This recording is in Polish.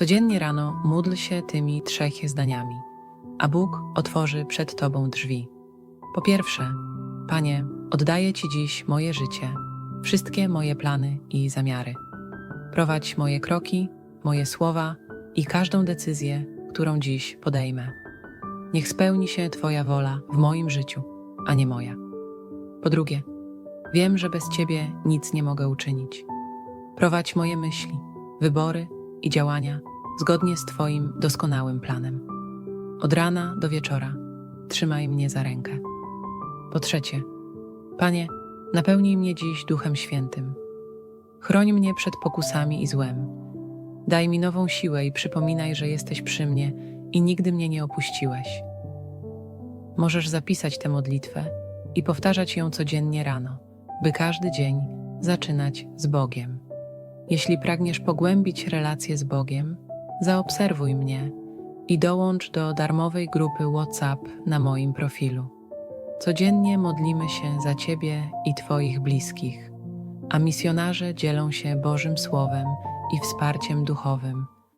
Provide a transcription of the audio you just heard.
Codziennie rano módl się tymi trzech zdaniami, a Bóg otworzy przed Tobą drzwi. Po pierwsze, Panie, oddaję Ci dziś moje życie, wszystkie moje plany i zamiary. Prowadź moje kroki, moje słowa i każdą decyzję, którą dziś podejmę. Niech spełni się Twoja wola w moim życiu, a nie moja. Po drugie, wiem, że bez Ciebie nic nie mogę uczynić. Prowadź moje myśli, wybory i działania zgodnie z Twoim doskonałym planem. Od rana do wieczora trzymaj mnie za rękę. Po trzecie, Panie, napełnij mnie dziś Duchem Świętym. Chroń mnie przed pokusami i złem. Daj mi nową siłę i przypominaj, że jesteś przy mnie i nigdy mnie nie opuściłeś. Możesz zapisać tę modlitwę i powtarzać ją codziennie rano, by każdy dzień zaczynać z Bogiem. Jeśli pragniesz pogłębić relacje z Bogiem, zaobserwuj mnie i dołącz do darmowej grupy WhatsApp na moim profilu. Codziennie modlimy się za Ciebie i Twoich bliskich, a misjonarze dzielą się Bożym Słowem i wsparciem duchowym